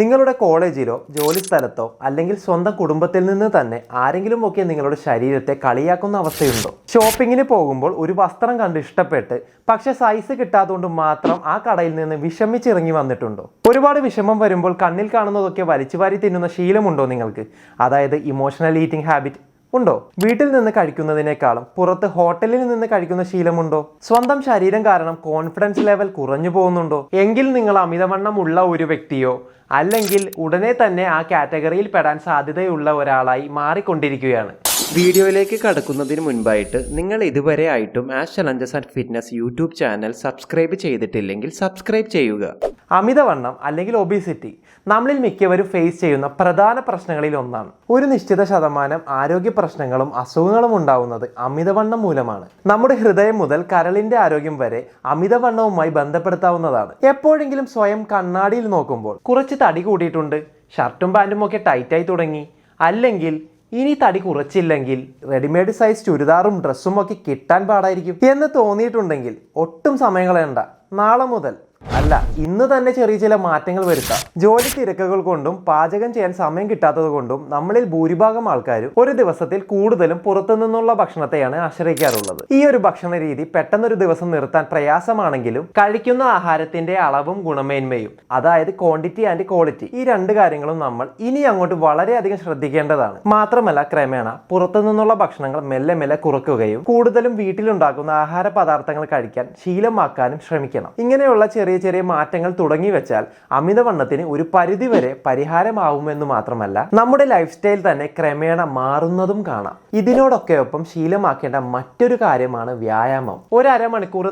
നിങ്ങളുടെ കോളേജിലോ ജോലി സ്ഥലത്തോ അല്ലെങ്കിൽ സ്വന്തം കുടുംബത്തിൽ നിന്ന് തന്നെ ആരെങ്കിലും ഒക്കെ നിങ്ങളുടെ ശരീരത്തെ കളിയാക്കുന്ന അവസ്ഥയുണ്ടോ? ഷോപ്പിങ്ങിന് പോകുമ്പോൾ ഒരു വസ്ത്രം കണ്ട് ഇഷ്ടപ്പെട്ട് പക്ഷെ സൈസ് കിട്ടാത്തതുകൊണ്ട് മാത്രം ആ കടയിൽ നിന്ന് വിഷമിച്ചിറങ്ങി വന്നിട്ടുണ്ടോ? ഒരുപാട് വിഷമം വരുമ്പോൾ കണ്ണിൽ കാണുന്നതൊക്കെ വലിച്ചു വാരി തിന്നുന്ന ശീലമുണ്ടോ നിങ്ങൾക്ക്? അതായത് ഇമോഷണൽ ഈറ്റിംഗ് ഹാബിറ്റ് ഉണ്ടോ? വീട്ടിൽ നിന്ന് കഴിക്കുന്നതിനേക്കാളും പുറത്ത് ഹോട്ടലിൽ നിന്ന് കഴിക്കുന്ന ശീലമുണ്ടോ? സ്വന്തം ശരീരം കാരണം കോൺഫിഡൻസ് ലെവൽ കുറഞ്ഞു പോകുന്നുണ്ടോ? എങ്കിൽ നിങ്ങൾ അമിതവണ്ണം ഉള്ള ഒരു വ്യക്തിയോ അല്ലെങ്കിൽ ഉടനെ തന്നെ ആ കാറ്റഗറിയിൽ പെടാൻ സാധ്യതയുള്ള ഒരാളായി മാറിക്കൊണ്ടിരിക്കുകയാണ്. വീഡിയോയിലേക്ക് കടക്കുന്നതിന് മുൻപായിട്ട് നിങ്ങൾ ഇതുവരെ ആയിട്ടും ash challenges and fitness YouTube channel subscribe ചെയ്തിട്ടില്ലെങ്കിൽ സബ്സ്ക്രൈബ് ചെയ്യുക. അമിതവണ്ണം അല്ലെങ്കിൽ ഒബീസിറ്റി നമ്മളിൽ മിക്കവരും ഫേസ് ചെയ്യുന്ന പ്രധാന പ്രശ്നങ്ങളിൽ ഒന്നാണ്. ഒരു നിശ്ചിത ശതമാനം ആരോഗ്യ പ്രശ്നങ്ങളും അസുഖങ്ങളും ഉണ്ടാവുന്നത് അമിതവണ്ണം മൂലമാണ്. നമ്മുടെ ഹൃദയം മുതൽ കരളിന്റെ ആരോഗ്യം വരെ അമിതവണ്ണവുമായി ബന്ധപ്പെടുത്താവുന്നതാണ്. എപ്പോഴെങ്കിലും സ്വയം കണ്ണാടിയിൽ നോക്കുമ്പോൾ കുറച്ച് തടി കൂടിയിട്ടുണ്ട് ഷർട്ടും പാന്റും ഒക്കെ ടൈറ്റായി തുടങ്ങി. അല്ലെങ്കിൽ ഇനി തടി കുറച്ചില്ലെങ്കിൽ റെഡിമെയ്ഡ് സൈസ് ചുരിദാറും ഡ്രസ്സും ഒക്കെ കിട്ടാൻ പാടായിരിക്കും എന്ന് തോന്നിയിട്ടുണ്ടെങ്കിൽ ഒട്ടും സമയങ്ങളേണ്ട നാളെ മുതൽ അല്ല ഇന്ന് തന്നെ ചെറിയ ചില മാറ്റങ്ങൾ വരുത്താം. ജോലി തിരക്കുകൾ കൊണ്ടും പാചകം ചെയ്യാൻ സമയം കിട്ടാത്തത് കൊണ്ടും നമ്മളിൽ ഭൂരിഭാഗം ആൾക്കാരും ഒരു ദിവസത്തിൽ കൂടുതലും പുറത്തു നിന്നുള്ള ഭക്ഷണത്തെയാണ് ആശ്രയിക്കാറുള്ളത്. ഈ ഒരു ഭക്ഷണ രീതി പെട്ടെന്നൊരു ദിവസം നിർത്താൻ പ്രയാസമാണെങ്കിലും കഴിക്കുന്ന ആഹാരത്തിന്റെ അളവും ഗുണമേന്മയും അതായത് ക്വാണ്ടിറ്റി ആൻഡ് ക്വാളിറ്റി ഈ രണ്ട് കാര്യങ്ങളും നമ്മൾ ഇനി അങ്ങോട്ട് വളരെയധികം ശ്രദ്ധിക്കേണ്ടതാണ്. മാത്രമല്ല ക്രമേണ പുറത്തു നിന്നുള്ള ഭക്ഷണങ്ങൾ മെല്ലെ മെല്ലെ കുറക്കുകയും കൂടുതലും വീട്ടിലുണ്ടാക്കുന്ന ആഹാര പദാർത്ഥങ്ങൾ കഴിക്കാൻ ശീലമാക്കാനും ശ്രമിക്കണം. ഇങ്ങനെയുള്ള ചെറിയ ചെറിയ ചെറിയ മാറ്റങ്ങൾ തുടങ്ങി വെച്ചാൽ അമിതവണ്ണത്തിന് ഒരു പരിധിവരെ പരിഹാരമാവുമെന്ന് മാത്രമല്ല നമ്മുടെ ലൈഫ് സ്റ്റൈൽ തന്നെ ക്രമേണ മാറുന്നതും കാണാം. ഇതിനോടൊക്കെ ഒപ്പം ശീലമാക്കേണ്ട മറ്റൊരു കാര്യമാണ് വ്യായാമം. ഒരു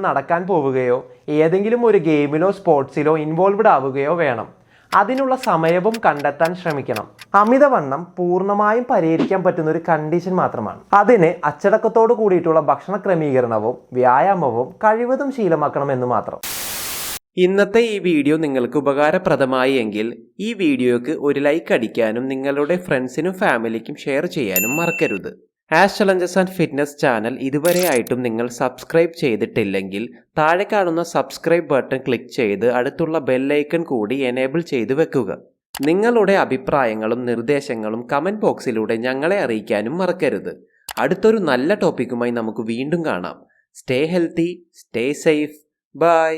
നടക്കാൻ പോവുകയോ ഏതെങ്കിലും ഒരു ഗെയിമിലോ സ്പോർട്സിലോ ഇൻവോൾവ്ഡ് ആവുകയോ വേണം. അതിനുള്ള സമയവും കണ്ടെത്താൻ ശ്രമിക്കണം. അമിതവണ്ണം പൂർണമായും പരിഹരിക്കാൻ പറ്റുന്ന ഒരു കണ്ടീഷൻ മാത്രമാണ്. അതിന് അച്ചടക്കത്തോട് കൂടിയിട്ടുള്ള ഭക്ഷണ ക്രമീകരണവും വ്യായാമവും കഴിവതും ശീലമാക്കണമെന്ന് മാത്രം. ഇന്നത്തെ ഈ വീഡിയോ നിങ്ങൾക്ക് ഉപകാരപ്രദമായി എങ്കിൽ ഈ വീഡിയോയ്ക്ക് ഒരു ലൈക്ക് അടിക്കാനും നിങ്ങളുടെ ഫ്രണ്ട്സിനും ഫാമിലിക്കും ഷെയർ ചെയ്യാനും മറക്കരുത്. As challenges and fitness channel ഇതുവരെ ആയിട്ടും നിങ്ങൾ സബ്സ്ക്രൈബ് ചെയ്തിട്ടില്ലെങ്കിൽ താഴെ കാണുന്ന സബ്സ്ക്രൈബ് ബട്ടൺ ക്ലിക്ക് ചെയ്ത് അടുത്തുള്ള ബെല്ലൈക്കൺ കൂടി എനേബിൾ ചെയ്തു വെക്കുക. നിങ്ങളുടെ അഭിപ്രായങ്ങളും നിർദ്ദേശങ്ങളും കമന്റ് ബോക്സിലൂടെ ഞങ്ങളെ അറിയിക്കാനും മറക്കരുത്. അടുത്തൊരു നല്ല ടോപ്പിക്കുമായി നമുക്ക് വീണ്ടും കാണാം. Stay healthy stay safe bye